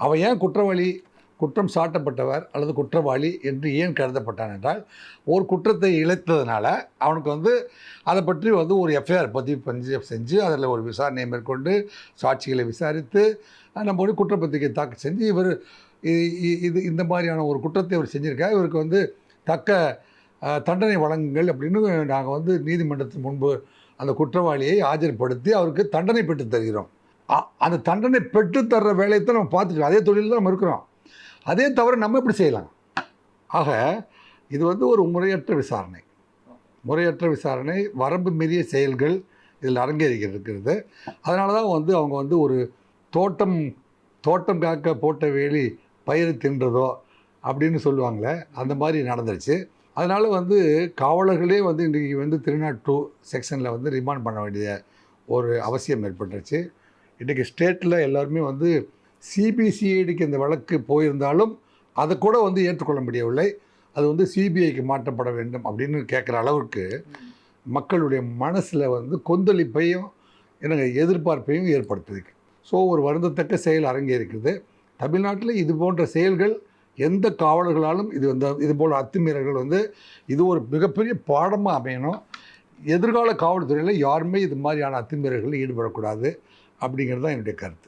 அவன் ஏன் குற்றவாளி குற்றம் சாட்டப்பட்டவர் அல்லது குற்றவாளி என்று ஏன் கருதப்பட்டான் என்றால் ஒரு குற்றத்தை இழைத்ததுனால அவனுக்கு வந்து அதை பற்றி வந்து ஒரு எஃப்ஐஆர் பதிவு பஞ்சு செஞ்சு அதில் ஒரு விசாரணையை மேற்கொண்டு சாட்சிகளை விசாரித்து நம்ம ஒரு குற்றப்பத்திரிகை தாக்கல் செஞ்சு இவர் இ- இ- இது இந்த மாதிரியான ஒரு குற்றத்தை இவர் செஞ்சுருக்கா இவருக்கு வந்து தக்க தண்டனை வழங்குங்கள் அப்படின்னு நாங்கள் வந்து நீதிமன்றத்தின் முன்பு அந்த குற்றவாளியை ஆஜர்படுத்தி அவருக்கு தண்டனை பெற்று தருகிறோம். அந்த தண்டனை பெற்று தர்ற வேலையை தான் நம்ம பார்த்துக்கலாம். அதே தொழில் தான் நம்ம இருக்கிறோம். அதே தவிர நம்ம எப்படி செய்யலாம்? ஆக இது வந்து ஒரு முறையற்ற விசாரணை. முறையற்ற விசாரணை வரம்பு மீறிய செயல்கள் இதில் அரங்கேறிக்கிட்டு இருக்கிறது அதனால தான் வந்து அவங்க வந்து ஒரு தோட்டம் தோட்டம் காக்க போட்ட வேலி பயிர் தின்றதோ அப்படின்னு சொல்லுவாங்களே அந்த மாதிரி நடந்துருச்சு. அதனால் வந்து காவலர்களே வந்து இன்றைக்கி வந்து திருநாட்டு செக்ஷனில் வந்து ரிமாண்ட் பண்ண வேண்டிய ஒரு அவசியம் ஏற்பட்டுருச்சு. இன்றைக்கி ஸ்டேட்டில் எல்லாருமே வந்து சிபிசிஐடிக்கு இந்த வழக்கு போயிருந்தாலும் அதை கூட வந்து ஏற்றுக்கொள்ள முடியவில்லை. அது வந்து சிபிஐக்கு மாற்றப்பட வேண்டும் அப்படின்னு கேட்குற அளவுக்கு மக்களுடைய மனசில் வந்து கொந்தளிப்பையும் எனக்கு எதிர்பார்ப்பையும் ஏற்படுத்துது. ஸோ ஒரு வருந்தத்தக்க செயல் அரங்கேறிக்குது தமிழ்நாட்டில் இது போன்ற செயல்கள் எந்த காவலர்களாலும் இது வந்து இது போல் அத்துமீறல்கள் வந்து இது ஒரு மிகப்பெரிய பாடமாக அமையணும். எதிர்கால காவல்துறையில் யாருமே இது மாதிரியான அத்துமீறல்களில் ஈடுபடக்கூடாது அப்படிங்கிறது தான் என்னுடைய கருத்து.